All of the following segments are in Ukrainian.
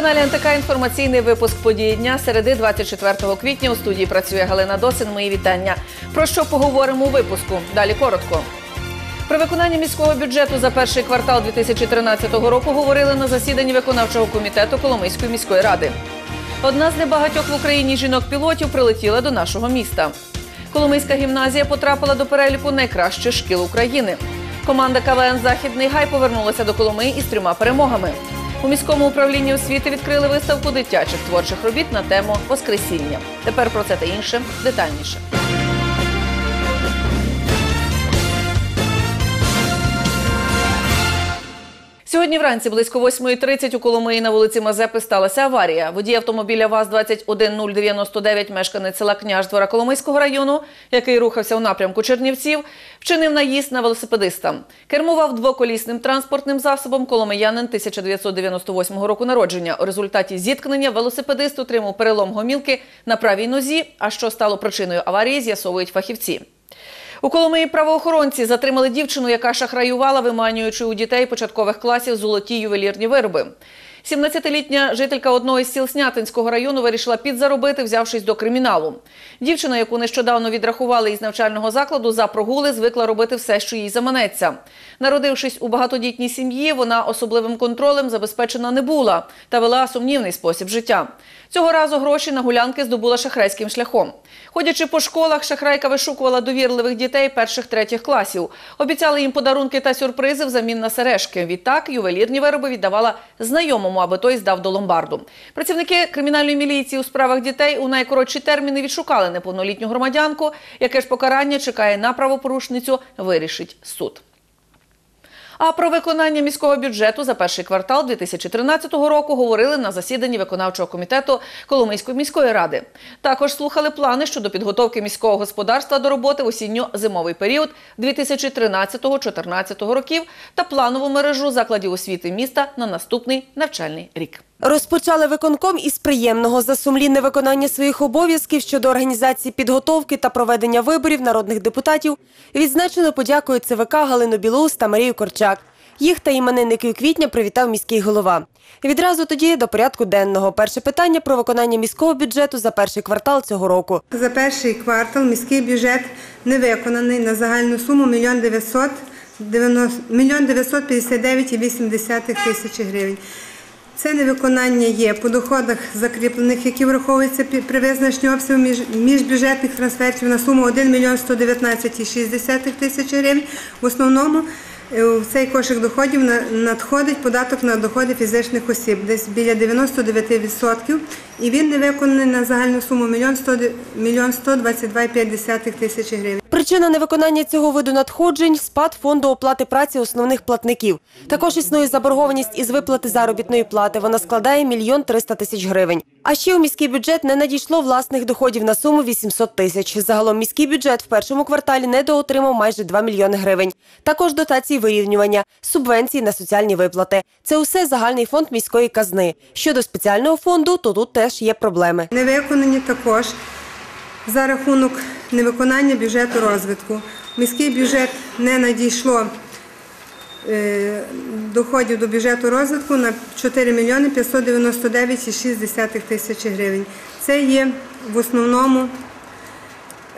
каналі НТК інформаційний випуск події дня середи 24 квітня. У студії працює Галина Досин. Мої вітання. Про що поговоримо у випуску? Далі коротко. Про виконання міського бюджету за перший квартал 2013 року говорили на засіданні виконавчого комітету Коломийської міської ради. Одна з небагатьох в Україні жінок-пілотів прилетіла до нашого міста. Коломийська гімназія потрапила до переліку найкращих шкіл України. Команда КВН Західний Гай повернулася до Коломиї із трьома перемогами. У міському управлінні освіти відкрили виставку дитячих творчих робіт на тему Воскресіння. Тепер про це та інше детальніше. Сьогодні вранці близько 8.30 у Коломиї на вулиці Мазепи сталася аварія. Водій автомобіля ВАЗ-21099, мешканець села Княждвора Коломийського району, який рухався у напрямку Чернівців, вчинив наїзд на велосипедиста. Кермував двоколісним транспортним засобом коломиянин 1998 року народження. У результаті зіткнення велосипедист отримав перелом гомілки на правій нозі. А що стало причиною аварії, з'ясовують фахівці. У Коломиї правоохоронці затримали дівчину, яка шахраювала, виманюючи у дітей початкових класів золоті ювелірні вироби. 17-літня жителька одного із сіл Снятинського району вирішила підзаробити, взявшись до криміналу. Дівчина, яку нещодавно відрахували із навчального закладу за прогули, звикла робити все, що їй заманеться. Народившись у багатодітній сім'ї, вона особливим контролем забезпечена не була та вела сумнівний спосіб життя. Цього разу гроші на гулянки здобула шахрайським шляхом. Ходячи по школах, шахрайка вишукувала довірливих дітей перших-третіх класів. Обіцяли їм подарунки та сюрпризи взамін на сережки. Відтак ювелірні вироби віддавала знайомому, аби той здав до ломбарду. Працівники кримінальної міліції у справах дітей у найкоротші терміни відшукали неповнолітню громадянку, яке ж покарання чекає на правопорушницю, вирішить суд. А про виконання міського бюджету за перший квартал 2013 року говорили на засіданні виконавчого комітету Коломийської міської ради. Також слухали плани щодо підготовки міського господарства до роботи в осінньо-зимовий період 2013-2014 років та планову мережу закладів освіти міста на наступний навчальний рік. Розпочали виконком із приємного за сумлінне виконання своїх обов'язків щодо організації підготовки та проведення виборів народних депутатів. Відзначили подякою ЦВК Галину Білоус та Марію Корчак. Їх та іменинників квітня привітав міський голова. Відразу тоді до порядку денного. Перше питання про виконання міського бюджету за перший квартал цього року. За перший квартал міський бюджет не виконаний на загальну суму 1 900 мільйон 959,8 тисячі гривень. Це невиконання є по доходах закріплених, які враховуються при визначенні обсягу міжбюджетних трансфертів на суму 1 мільйон 119,6 тисяч гривень. В основному е, в цей кошик доходів надходить податок на доходи фізичних осіб, десь біля 99%, і він не виконаний на загальну суму 1 мільйон 122,5 тисяч гривень. Причина невиконання цього виду надходжень спад фонду оплати праці основних платників. Також існує заборгованість із виплати заробітної плати. Вона складає мільйон триста тисяч гривень. А ще у міський бюджет не надійшло власних доходів на суму 800 тисяч. Загалом міський бюджет в першому кварталі недоотримав майже 2 мільйони гривень. Також дотації вирівнювання, субвенції на соціальні виплати. Це усе загальний фонд міської казни. Щодо спеціального фонду, то тут теж є проблеми. Не виконані також за рахунок невиконання бюджету розвитку. В міський бюджет не надійшло е, доходів до бюджету розвитку на 4 мільйони 599,6 тисячі гривень. Це є в основному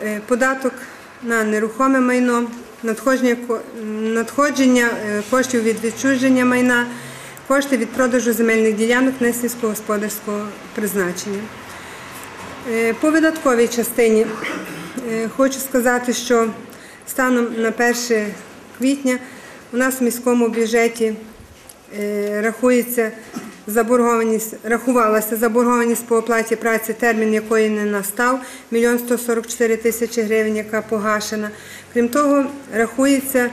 е, податок на нерухоме майно, надходження, е, коштів від відчуження майна, кошти від продажу земельних ділянок не сільськогосподарського призначення. Е, по видатковій частині е, хочу сказати, що станом на 1 квітня у нас в міському бюджеті е, рахується заборгованість, рахувалася заборгованість по оплаті праці, термін якої не настав, 1 144 тисячі гривень, яка погашена. Крім того, рахується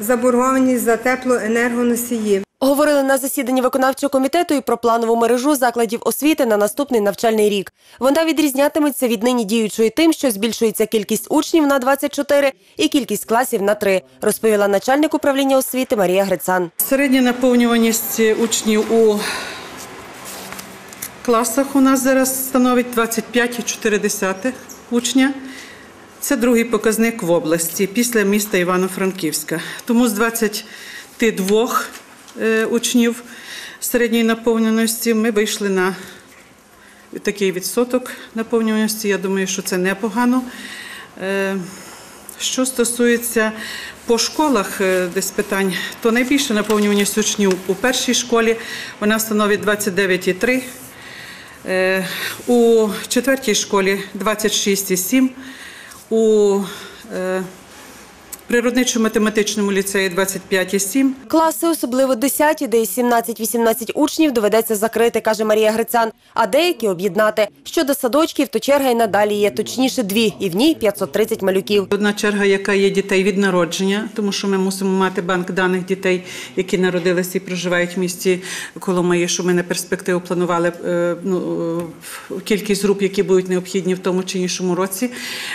заборгованість за теплоенергоносії. Говорили на засіданні виконавчого комітету і про планову мережу закладів освіти на наступний навчальний рік. Вона відрізнятиметься від нині діючої тим, що збільшується кількість учнів на 24 і кількість класів на 3, розповіла начальник управління освіти Марія Грицан. Середня наповнюваність учнів у класах у нас зараз становить 25,4 учня. Це другий показник в області після міста Івано-Франківська. Тому з 22 Е, учнів середньої наповненості. Ми вийшли на такий відсоток наповнюваності. Я думаю, що це непогано. Е, Що стосується по школах е, десь питань, то найбільша наповнюваність учнів у першій школі вона становить 29,3. Е, У четвертій школі 26,7. У е, природничо-математичному ліцеї 25,7. Класи, особливо 10, де із 17-18 учнів доведеться закрити, каже Марія Грицан, а деякі об'єднати. Щодо садочків, то черга й надалі є, точніше дві, і в ній 530 малюків. Одна черга, яка є дітей від народження, тому що ми мусимо мати банк даних дітей, які народилися і проживають в місті Коломиї, що ми на перспективу планували е, ну, е, кількість груп, які будуть необхідні в тому чи іншому році.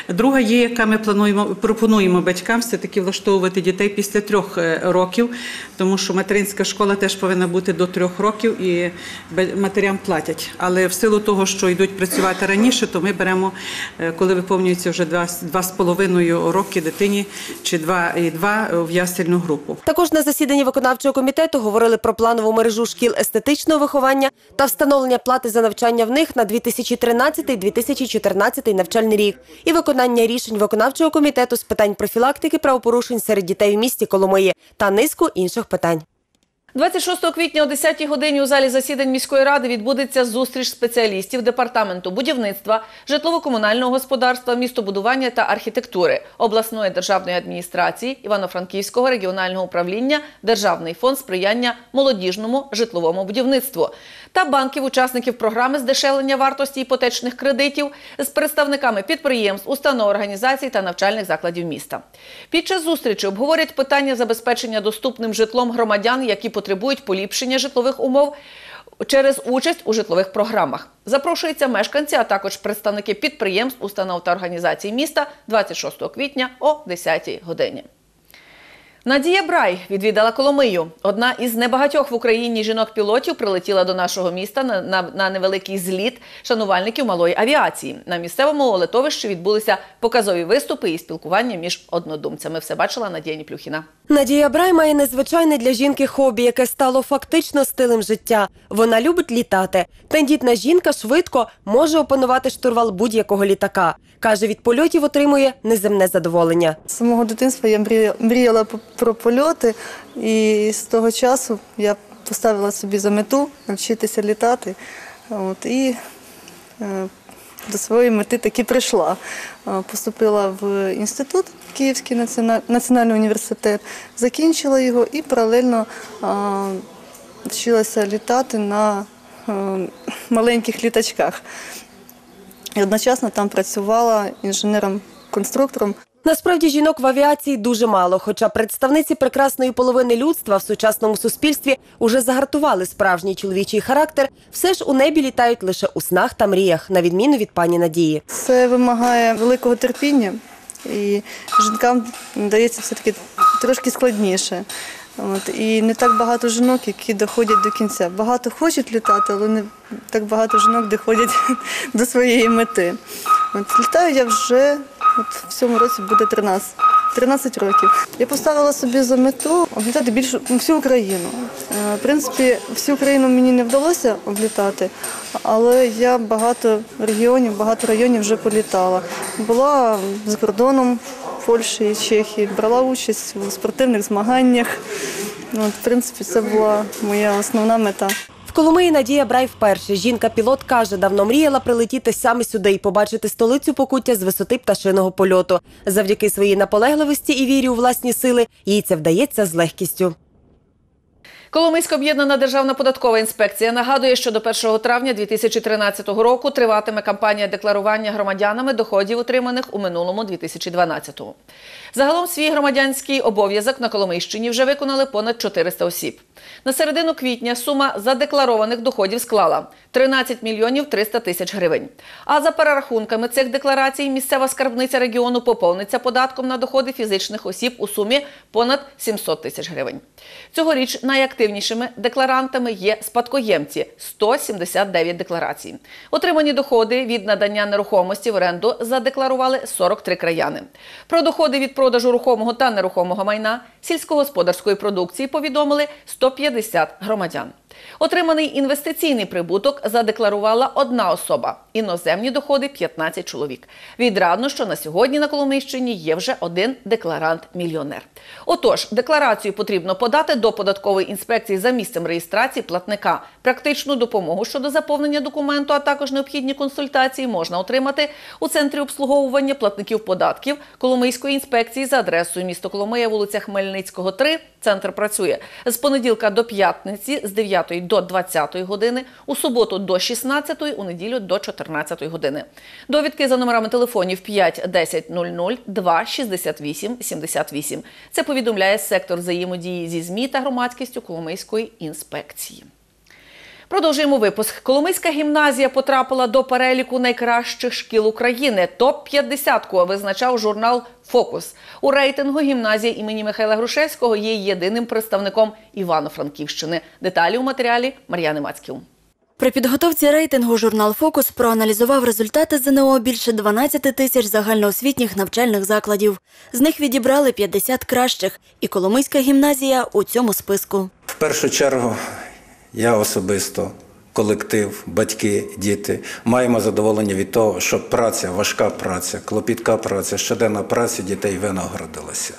Друга є, яка ми плануємо пропонуємо батькам все таки влаштовувати дітей після трьох е, років, тому що материнська школа теж повинна бути до трьох років і матерям платять. Але в силу того, що йдуть працювати раніше, то ми беремо, е, коли виповнюється вже два, два з половиною роки дитині чи два і два е, в ясельну групу. Також на засіданні виконавчого комітету говорили про планову мережу шкіл естетичного виховання та встановлення плати за навчання в них на 2013-2014 навчальний рік і виконання рішень виконавчого комітету з питань профілактики правопорушень серед дітей в місті Коломиї та низку інших питань. 26 квітня о 10 годині у залі засідань міської ради відбудеться зустріч спеціалістів департаменту будівництва, житлово-комунального господарства, містобудування та архітектури обласної державної адміністрації Івано-Франківського регіонального управління Державний фонд сприяння молодіжному житловому будівництву та банків-учасників програми здешевлення вартості іпотечних кредитів з представниками підприємств, установ, організацій та навчальних закладів міста. Під час зустрічі обговорять питання забезпечення доступним житлом громадян, які потребують поліпшення житлових умов через участь у житлових програмах. Запрошуються мешканці, а також представники підприємств, установ та організацій міста 26 квітня о 10 годині. Надія Брай відвідала Коломию. Одна із небагатьох в Україні жінок-пілотів прилетіла до нашого міста на, на, на невеликий зліт шанувальників малої авіації. На місцевому летовищі відбулися показові виступи і спілкування між однодумцями. Все бачила Надія Ніплюхіна. Надія Брай має незвичайне для жінки хобі, яке стало фактично стилем життя. Вона любить літати. Тендітна жінка швидко може опанувати штурвал будь-якого літака. Каже, від польотів отримує неземне задоволення. З самого дитинства я мріяла, про польоти, і з того часу я поставила собі за мету навчитися літати. От, і е, до своєї мети таки прийшла. Е, Поступила в інститут Київський національ- національний університет, закінчила його і паралельно е, вчилася літати на маленьких літачках. І одночасно там працювала інженером-конструктором. Насправді жінок в авіації дуже мало, хоча представниці прекрасної половини людства в сучасному суспільстві уже загартували справжній чоловічий характер. Все ж у небі літають лише у снах та мріях, на відміну від пані Надії. Це вимагає великого терпіння, і жінкам дається все-таки трошки складніше. От, і не так багато жінок, які доходять до кінця. Багато хочуть літати, але не так багато жінок доходять до своєї мети. От, літаю я вже от, в цьому році буде 13. 13 років. Я поставила собі за мету облітати більшу ну, всю Україну. Е, В принципі, всю Україну мені не вдалося облітати, але я багато регіонів, багато районів вже політала. Була за кордоном Польщі і Чехії, брала участь у спортивних змаганнях. От, в принципі, це була моя основна мета. В Коломиї Надія Брай вперше. Жінка-пілот каже, давно мріяла прилетіти саме сюди і побачити столицю покуття з висоти пташиного польоту. Завдяки своїй наполегливості і вірі у власні сили їй це вдається з легкістю. Коломийська об'єднана державна податкова інспекція нагадує, що до 1 травня 2013 року триватиме кампанія декларування громадянами доходів, отриманих у минулому 2012-му. Загалом свій громадянський обов'язок на Коломийщині вже виконали понад 400 осіб. На середину квітня сума задекларованих доходів склала 13 мільйонів 300 тисяч гривень. А за перерахунками цих декларацій місцева скарбниця регіону поповниться податком на доходи фізичних осіб у сумі понад 700 тисяч гривень. Цьогоріч найактивнішими декларантами є спадкоємці 179 декларацій. Отримані доходи від надання нерухомості в оренду задекларували 43 краяни. Про доходи від продажу рухомого та нерухомого майна сільськогосподарської продукції повідомили 150 громадян. Отриманий інвестиційний прибуток задекларувала одна особа, іноземні доходи 15 чоловік. Відрадно, що на сьогодні на Коломийщині є вже один декларант-мільйонер. Отож, декларацію потрібно подати до податкової інспекції за місцем реєстрації платника. Практичну допомогу щодо заповнення документу, а також необхідні консультації можна отримати у центрі обслуговування платників податків Коломийської інспекції за адресою місто Коломия, вулиця Хмельницького, 3. Центр працює з понеділка до п'ятниці з 9 до 20 години, у суботу до 16, у неділю до 14 години. Довідки за номерами телефонів 5 10 00 2 68 78. Це повідомляє сектор взаємодії зі ЗМІ та громадськістю Коломийської інспекції. Продовжуємо випуск. Коломийська гімназія потрапила до переліку найкращих шкіл України. Топ 50 визначав журнал Фокус. У рейтингу гімназія імені Михайла Грушевського є єдиним представником Івано-Франківщини. Деталі у матеріалі Мар'яни Мацьків. При підготовці рейтингу журнал Фокус проаналізував результати ЗНО більше 12 тисяч загальноосвітніх навчальних закладів. З них відібрали 50 кращих, і Коломийська гімназія у цьому списку. В першу чергу я особисто, колектив, батьки, діти маємо задоволення від того, що праця, важка праця, клопітка праця, щоденна праця дітей винагородилася.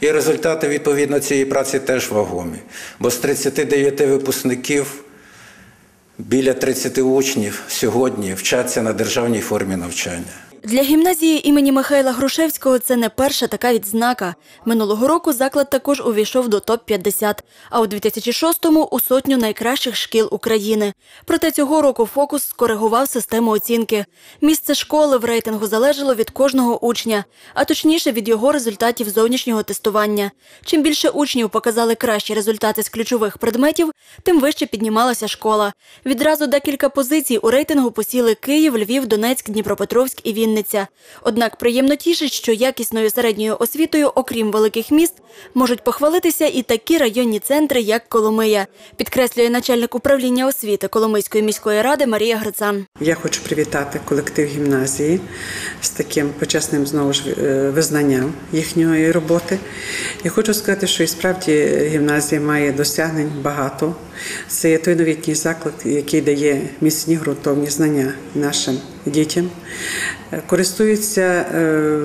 І результати відповідно цієї праці теж вагомі. Бо з 39 випускників біля 30 учнів сьогодні вчаться на державній формі навчання. Для гімназії імені Михайла Грушевського це не перша така відзнака. Минулого року заклад також увійшов до топ-50, а у 2006-му – у сотню найкращих шкіл України. Проте цього року «Фокус» скоригував систему оцінки. Місце школи в рейтингу залежало від кожного учня, а точніше від його результатів зовнішнього тестування. Чим більше учнів показали кращі результати з ключових предметів, тим вище піднімалася школа. Відразу декілька позицій у рейтингу посіли Київ, Львів, Донецьк, Дніпропетровськ і Вінниця. Однак приємно тішить, що якісною середньою освітою, окрім великих міст, можуть похвалитися і такі районні центри, як Коломия, підкреслює начальник управління освіти Коломийської міської ради Марія Грицан. Я хочу привітати колектив гімназії з таким почесним знову ж е, визнанням їхньої роботи. Я хочу сказати, що і справді гімназія має досягнень багато. Це є той новітній заклад, який дає міцні ґрунтовні знання нашим дітям, Користується е,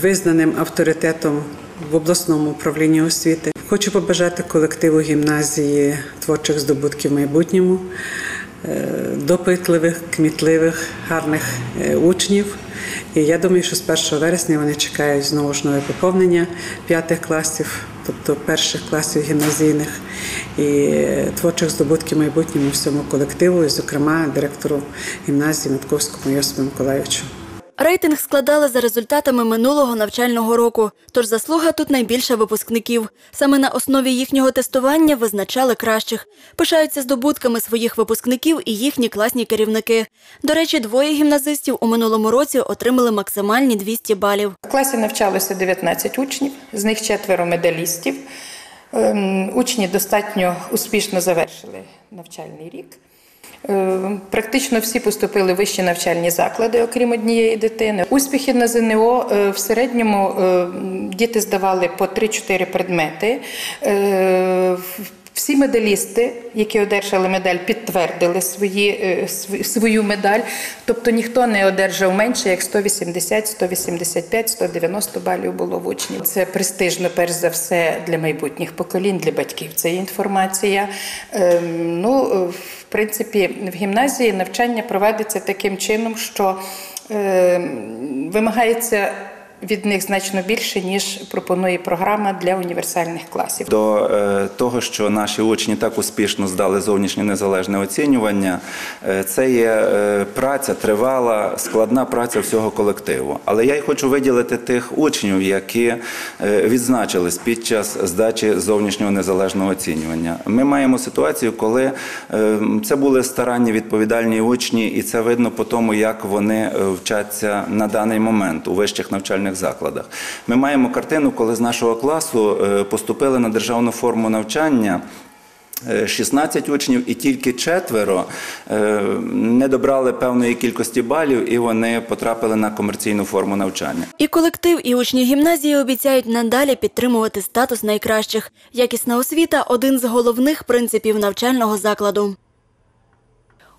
визнаним авторитетом в обласному управлінні освіти. Хочу побажати колективу гімназії творчих здобутків в майбутньому, е, допитливих, кмітливих, гарних е, учнів. І я думаю, що з 1 вересня вони чекають знову ж нове поповнення п'ятих класів, тобто перших класів гімназійних і творчих здобутків майбутньому всьому колективу, і, зокрема, директору гімназії Матковському Йосипу Миколаївичу. Рейтинг складали за результатами минулого навчального року, тож заслуга тут найбільше випускників. Саме на основі їхнього тестування визначали кращих. Пишаються здобутками своїх випускників і їхні класні керівники. До речі, двоє гімназистів у минулому році отримали максимальні 200 балів. В класі навчалося 19 учнів, з них четверо медалістів. Ем, Учні достатньо успішно завершили навчальний рік. Е, Практично всі поступили в вищі навчальні заклади, окрім однієї дитини. Успіхи на ЗНО е, в середньому е, діти здавали по 3-4 предмети. Всі медалісти, які одержали медаль, підтвердили свої, е, свою медаль. Тобто ніхто не одержав менше, як 180, 185, 190 балів було в учнів. Це престижно, перш за все, для майбутніх поколінь, для батьків. Це інформація. Ем, Ну, в принципі, в гімназії навчання проводиться таким чином, що ем, вимагається від них значно більше, ніж пропонує програма для універсальних класів. До е, того, що наші учні так успішно здали зовнішнє незалежне оцінювання, е, це є е, праця, тривала, складна праця всього колективу. Але я й хочу виділити тих учнів, які відзначились під час здачі зовнішнього незалежного оцінювання. Ми маємо ситуацію, коли це були старанні відповідальні учні, і це видно по тому, як вони вчаться на даний момент у вищих навчальних закладах. Ми маємо картину, коли з нашого класу е, поступили на державну форму навчання е, 16 учнів, і тільки четверо е, не добрали певної кількості балів, і вони потрапили на комерційну форму навчання. І колектив, і учні гімназії обіцяють надалі підтримувати статус найкращих. Якісна освіта один з головних принципів навчального закладу.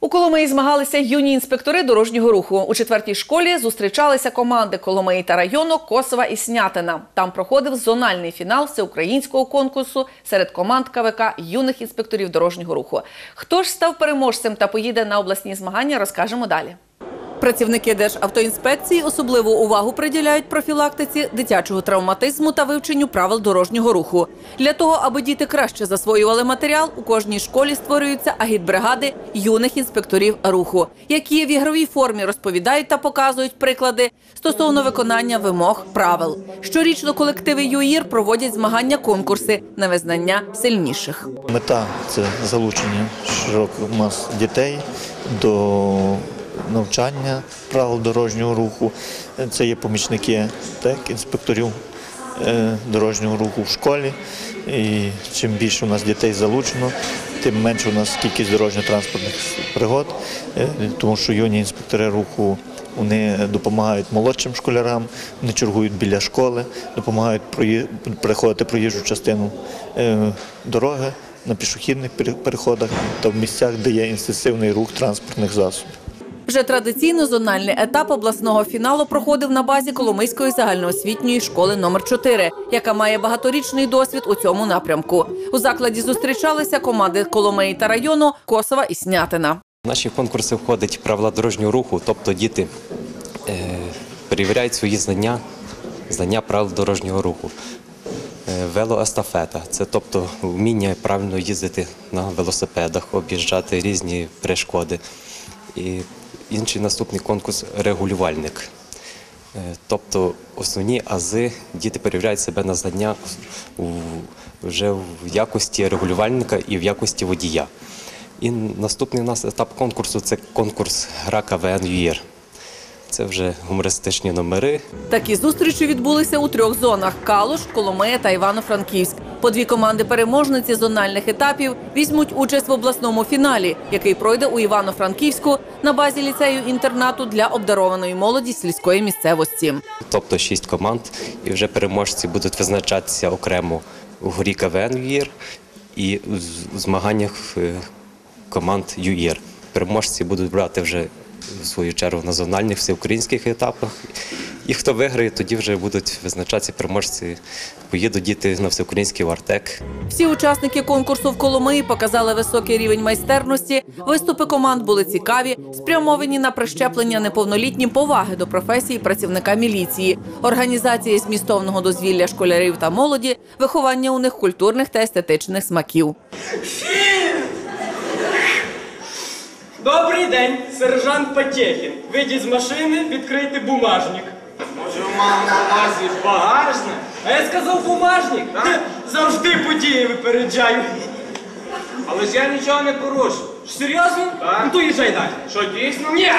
У Коломиї змагалися юні інспектори дорожнього руху. У четвертій школі зустрічалися команди Коломиї та району Косова і Снятина. Там проходив зональний фінал всеукраїнського конкурсу серед команд КВК юних інспекторів дорожнього руху. Хто ж став переможцем та поїде на обласні змагання, розкажемо далі. Працівники Державтоінспекції особливу увагу приділяють профілактиці дитячого травматизму та вивченню правил дорожнього руху. Для того, аби діти краще засвоювали матеріал, у кожній школі створюються агітбригади юних інспекторів руху, які в ігровій формі розповідають та показують приклади стосовно виконання вимог правил. Щорічно колективи ЮІР проводять змагання конкурси на визнання сильніших. Мета це залучення широких мас дітей до навчання правил дорожнього руху. Це є помічники так, інспекторів е, дорожнього руху в школі. І чим більше у нас дітей залучено, тим менше у нас кількість дорожньо-транспортних пригод, е, тому що юні інспектори руху вони допомагають молодшим школярам, вони чергують біля школи, допомагають переходити проїжджу частину е, дороги на пішохідних переходах та в місцях, де є інтенсивний рух транспортних засобів. Вже традиційно зональний етап обласного фіналу проходив на базі Коломийської загальноосвітньої школи номер 4 яка має багаторічний досвід у цьому напрямку. У закладі зустрічалися команди Коломиї та району Косова і Снятина. В наші конкурси входить правила дорожнього руху, тобто діти е, перевіряють свої знання, знання правил дорожнього руху. Е, велоестафета це тобто вміння правильно їздити на велосипедах, об'їжджати різні перешкоди. І інший наступний конкурс регулювальник. Е, Тобто основні ази діти перевіряють себе на знання вже в якості регулювальника і в якості водія. І наступний у нас етап конкурсу це конкурс гра КВН ЮЄР. Це вже гумористичні номери. Такі зустрічі відбулися у трьох зонах: Калуш, Коломия та Івано-Франківськ. По дві команди переможниці зональних етапів візьмуть участь в обласному фіналі, який пройде у Івано-Франківську на базі ліцею інтернату для обдарованої молоді сільської місцевості. тобто шість команд, і вже переможці будуть визначатися окремо у грі КВН ЮЄР і в змаганнях е, команд ЮЄР. Переможці будуть брати вже в свою чергу на зональних всеукраїнських етапах. І хто виграє, тоді вже будуть визначатися переможці. Поїдуть діти на всеукраїнський вартек. Всі учасники конкурсу в Коломиї показали високий рівень майстерності. Виступи команд були цікаві, спрямовані на прищеплення неповнолітнім поваги до професії працівника міліції, організації змістовного дозвілля школярів та молоді, виховання у них культурних та естетичних смаків. Добрий день, сержант Потєхін. Вийдіть з машини, відкрийте бумажник. Може, мама на увазі багажник? А я сказав бумажник. Хе, Завжди події випереджаю. Але ж я нічого не порушу. Серйозно? Так. Ну то їжджай далі. Що, дійсно? Ні!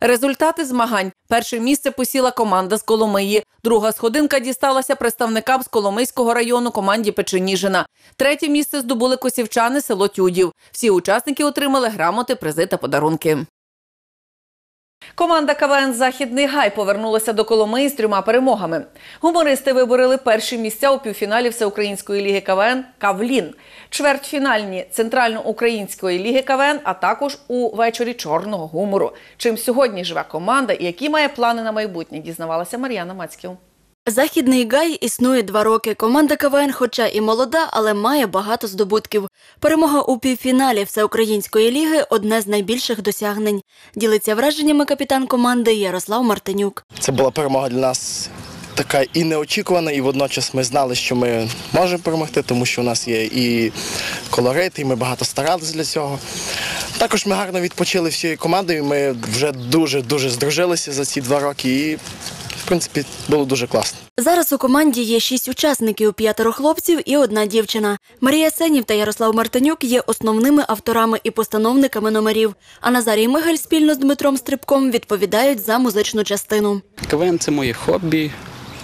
Результати змагань. Перше місце посіла команда з Коломиї. Друга сходинка дісталася представникам з Коломийського району команді Печеніжина. Третє місце здобули косівчани село Тюдів. Всі учасники отримали грамоти, призи та подарунки. Команда КВН Західний Гай повернулася до Коломиї з трьома перемогами. Гумористи виборили перші місця у півфіналі Всеукраїнської ліги КВН Кавлін, чвертьфінальні Центральноукраїнської ліги КВН, а також у вечорі чорного гумору. Чим сьогодні живе команда і які має плани на майбутнє, дізнавалася Мар'яна Мацьків. Західний гай існує два роки. Команда КВН, хоча і молода, але має багато здобутків. Перемога у півфіналі Всеукраїнської ліги одне з найбільших досягнень. Ділиться враженнями капітан команди Ярослав Мартинюк. Це була перемога для нас така і неочікувана, і водночас ми знали, що ми можемо перемогти, тому що у нас є і колорит, і ми багато старалися для цього. Також ми гарно відпочили всією командою. Ми вже дуже-дуже здружилися за ці два роки, і в принципі було дуже класно. Зараз у команді є шість учасників, п'ятеро хлопців і одна дівчина. Марія Сенів та Ярослав Мартинюк є основними авторами і постановниками номерів. А Назарій Мигель спільно з Дмитром Стрибком відповідають за музичну частину. КВН це моє хобі.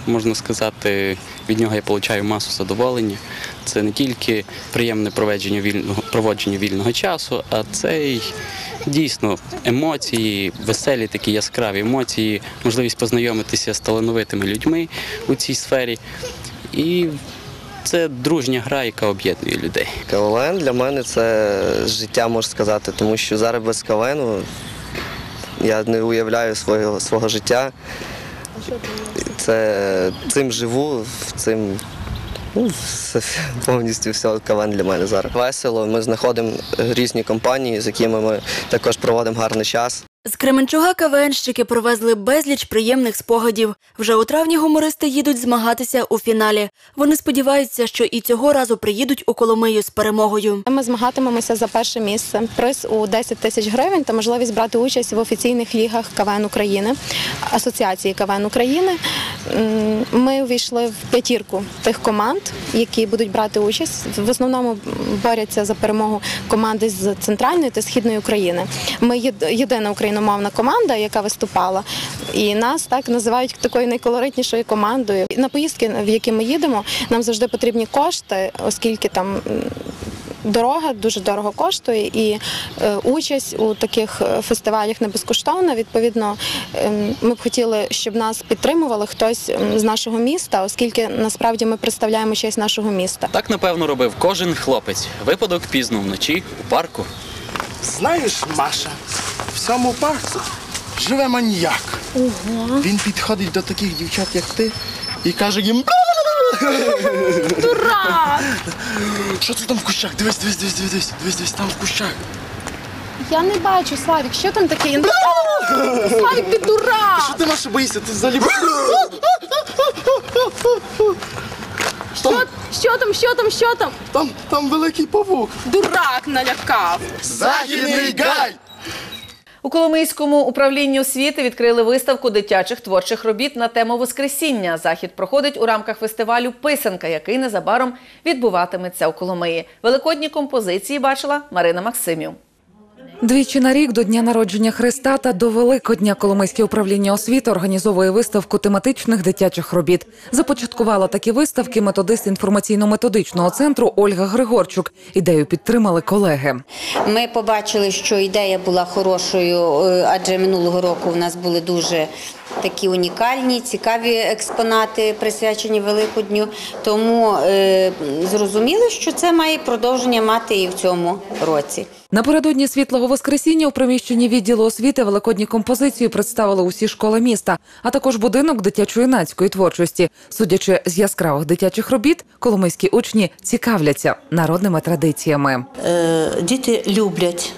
можна сказати, від нього я отримую масу задоволення. Це не тільки приємне проведення вільного проводження вільного часу, а це й дійсно емоції, веселі такі яскраві емоції, можливість познайомитися з талановитими людьми у цій сфері. І це дружня гра, яка об'єднує людей. КВН для мене це життя, можна сказати, тому що зараз без КВН я не уявляю свого, свого життя. Це цим живу, цим ну, це повністю все КВН для мене зараз. Весело, ми знаходимо різні компанії, з якими ми також проводимо гарний час. З Кременчуга КВНщики привезли безліч приємних спогадів. Вже у травні гумористи їдуть змагатися у фіналі. Вони сподіваються, що і цього разу приїдуть у Коломию з перемогою. Ми змагатимемося за перше місце. Приз у 10 тисяч гривень та можливість брати участь в офіційних лігах КВН України, Асоціації КВН України. Ми увійшли в п'ятірку тих команд, які будуть брати участь. В основному борються за перемогу команди з центральної та східної України. Ми єд- єдина україномовна команда, яка виступала, і нас так називають такою найколоритнішою командою. На поїздки, в які ми їдемо, нам завжди потрібні кошти, оскільки там дорога дуже дорого коштує, і е, участь у таких е, фестивалях не безкоштовна. Відповідно, ем, ми б хотіли, щоб нас підтримували хтось з нашого міста, оскільки насправді ми представляємо честь нашого міста. Так, напевно, робив кожен хлопець. Випадок пізно вночі у парку. Знаєш, Маша, цьому парку живе маніяк. Він підходить до таких дівчат, як ти, і каже їм. Дурак! Що це там в кущах? Дивись, дивись, дивись, дивись, дивись, дивись, там в кущах. Я не бачу, Славік, що там таке? Славік, ти дурак! Що ти Маша боїшся? Ти взагалі. Що, що там, що там, що там? Там, там великий павук. Дурак налякав. Західний гай! У Коломийському управлінні освіти відкрили виставку дитячих творчих робіт на тему Воскресіння. Захід проходить у рамках фестивалю Писанка, який незабаром відбуватиметься у Коломиї. Великодні композиції бачила Марина Максимів. Двічі на рік до дня народження Христа та до Великодня Коломийське управління освіти організовує виставку тематичних дитячих робіт. Започаткувала такі виставки методист інформаційно-методичного центру Ольга Григорчук. Ідею підтримали колеги. Ми побачили, що ідея була хорошою, е, адже минулого року в нас були дуже такі унікальні, цікаві експонати, присвячені Великодню. Тому е, зрозуміли, що це має продовження мати і в цьому році. Напередодні світлого воскресіння у приміщенні відділу освіти великодні композиції представили усі школи міста, а також будинок дитячо-юнацької творчості. Судячи з яскравих дитячих робіт, коломийські учні цікавляться народними традиціями. Е, Діти люблять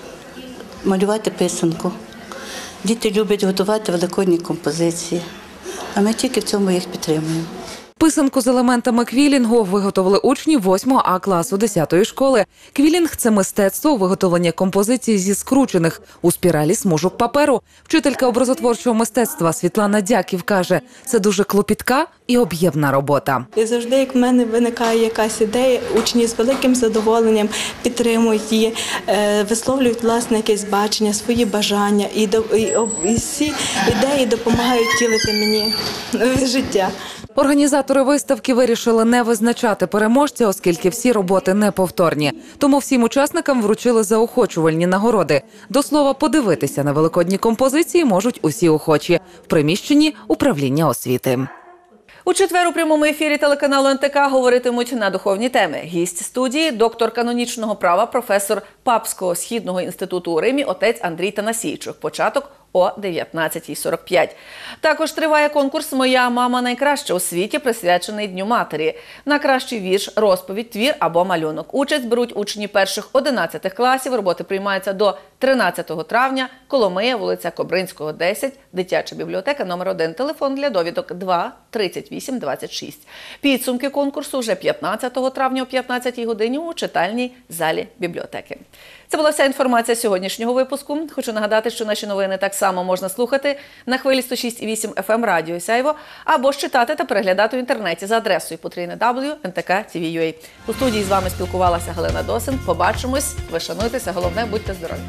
малювати писанку. Діти люблять готувати великодні композиції. А ми тільки в цьому їх підтримуємо. Писанку з елементами квілінгу виготовили учні 8 А класу 10-ї школи. Квілінг це мистецтво виготовлення композицій зі скручених у спіралі смужок паперу. Вчителька образотворчого мистецтва Світлана Дяків каже, це дуже клопітка і об'ємна робота. І завжди, як в мене виникає якась ідея, учні з великим задоволенням підтримують її, е, висловлюють власне якесь бачення, свої бажання, і, до- і, і всі ідеї допомагають втілити мені в життя. Організатори виставки вирішили не визначати переможця, оскільки всі роботи неповторні. Тому всім учасникам вручили заохочувальні нагороди. До слова, подивитися на великодні композиції можуть усі охочі в приміщенні управління освіти. У четвер у прямому ефірі телеканалу НТК говоритимуть на духовні теми. Гість студії, доктор канонічного права, професор Папського східного інституту у Римі, отець Андрій Танасійчук. Початок о 19.45. Також триває конкурс Моя мама найкраща у світі, присвячений Дню матері. На кращий вірш, розповідь, твір або малюнок. Участь беруть учні перших 11 класів. Роботи приймаються до 13 травня. Коломия, вулиця Кобринського, 10, дитяча бібліотека номер 1. Телефон для довідок 2 38 26. Підсумки конкурсу вже 15 травня о 15 годині у читальній залі бібліотеки. Це була вся інформація сьогоднішнього випуску. Хочу нагадати, що наші новини так само можна слухати на хвилі 106,8 FM Радіо Сяйво або ж читати та переглядати в інтернеті за адресою потрійне У студії з вами спілкувалася Галина Досин. Побачимось, ви шануйтеся, головне будьте здорові.